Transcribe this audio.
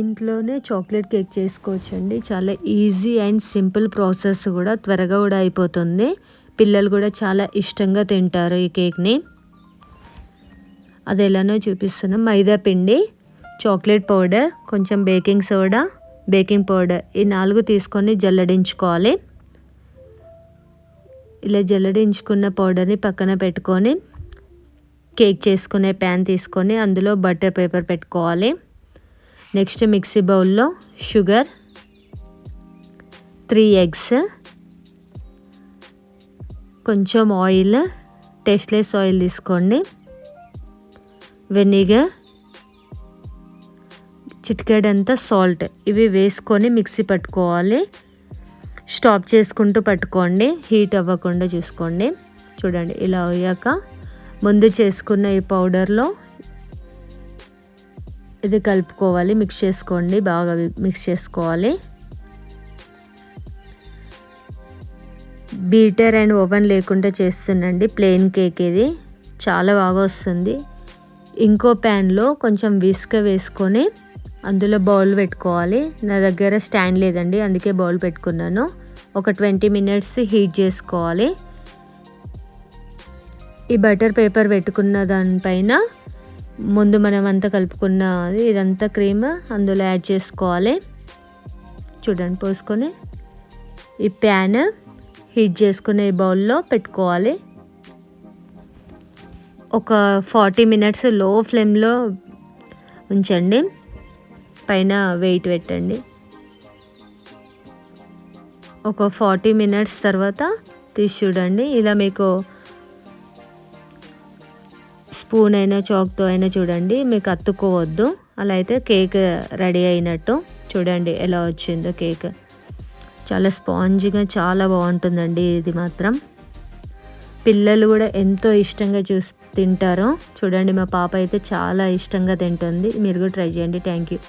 ఇంట్లోనే chocolate cake చేసుకోవచ్చండి. చాలా ఈజీ అండ్ సింపుల్ ప్రాసెస్ కూడా త్వరగా కూడా అయిపోతుంది. పిల్లలు కూడా చాలా ఇష్టంగా తింటారు ఈ కేక్ని. అది ఎలానో చూపిస్తున్నాం మైదా పిండి చాక్లెట్ పౌడర్ కొంచెం బేకింగ్ సోడా బేకింగ్ పౌడర్. ఈ నాలుగు తీసుకొని జల్లడించుకోవాలి. ఇలా జల్లడించుకున్న పౌడర్ని పక్కన పెట్టుకొని కేక్ చేసుకునే ప్యాన్ తీసుకొని అందులో బటర్ పేపర్ పెట్టుకోవాలి. నెక్స్ట్ మిక్సీ బౌల్లో షుగర్ త్రీ ఎగ్స్ కొంచెం ఆయిల్ టేస్ట్లెస్ ఆయిల్ తీసుకోండి. వెనిగర్ చిటికెడంతా సాల్ట్ ఇవి వేసుకొని మిక్సీ పట్టుకోవాలి. స్టాప్ చేసుకుంటూ పట్టుకోండి. హీట్ అవ్వకుండా చూసుకోండి. చూడండి ఇలా అయ్యాక ముందు చేసుకున్న ఈ పౌడర్లో ఇది కలుపుకోవాలి మిక్స్ చేసుకోండి బాగా మిక్స్ చేసుకోవాలి. బీటర్ అండ్ ఓవెన్ లేకుండా చేస్తుందండి ప్లెయిన్ కేక్ ఇది. చాలా బాగా వస్తుంది. ఇంకో ప్యాన్లో కొంచెం విస్క వేసుకొని అందులో బౌల్ పెట్టుకోవాలి. నా దగ్గర స్టాండ్ లేదండి అందుకే బౌల్ పెట్టుకున్నాను. ఒక ట్వంటీ మినిట్స్ హీట్ చేసుకోవాలి. ఈ బటర్ పేపర్ పెట్టుకున్న దానిపైన ముందు మనం అంతా కలుపుకున్న ఇదంతా క్రీమ్ అందులో యాడ్ చేసుకోవాలి. చూడండి పోసుకొని ఈ ప్యాన్ హీట్ చేసుకునే బౌల్లో పెట్టుకోవాలి. ఒక ఫార్టీ మినిట్స్లో ఫ్లేమ్లో ఉంచండి. పైన వెయిట్ పెట్టండి. ఒక ఫార్టీ మినిట్స్ తర్వాత తీసి చూడండి. ఇలా మీకు స్పూన్ అయినా చాక్తో అయినా చూడండి మీకు అత్తుకోవద్దు అలా అయితే కేక్ రెడీ అయినట్టు చూడండి ఎలా వచ్చిందో కేక్. చాలా స్పాంజీగా చాలా బాగుంటుందండి ఇది మాత్రం. పిల్లలు కూడా ఎంతో ఇష్టంగా చూసి తింటారు. చూడండి మా పాప అయితే చాలా ఇష్టంగా తింటుంది. మీరు కూడా ట్రై చేయండి. Thank you.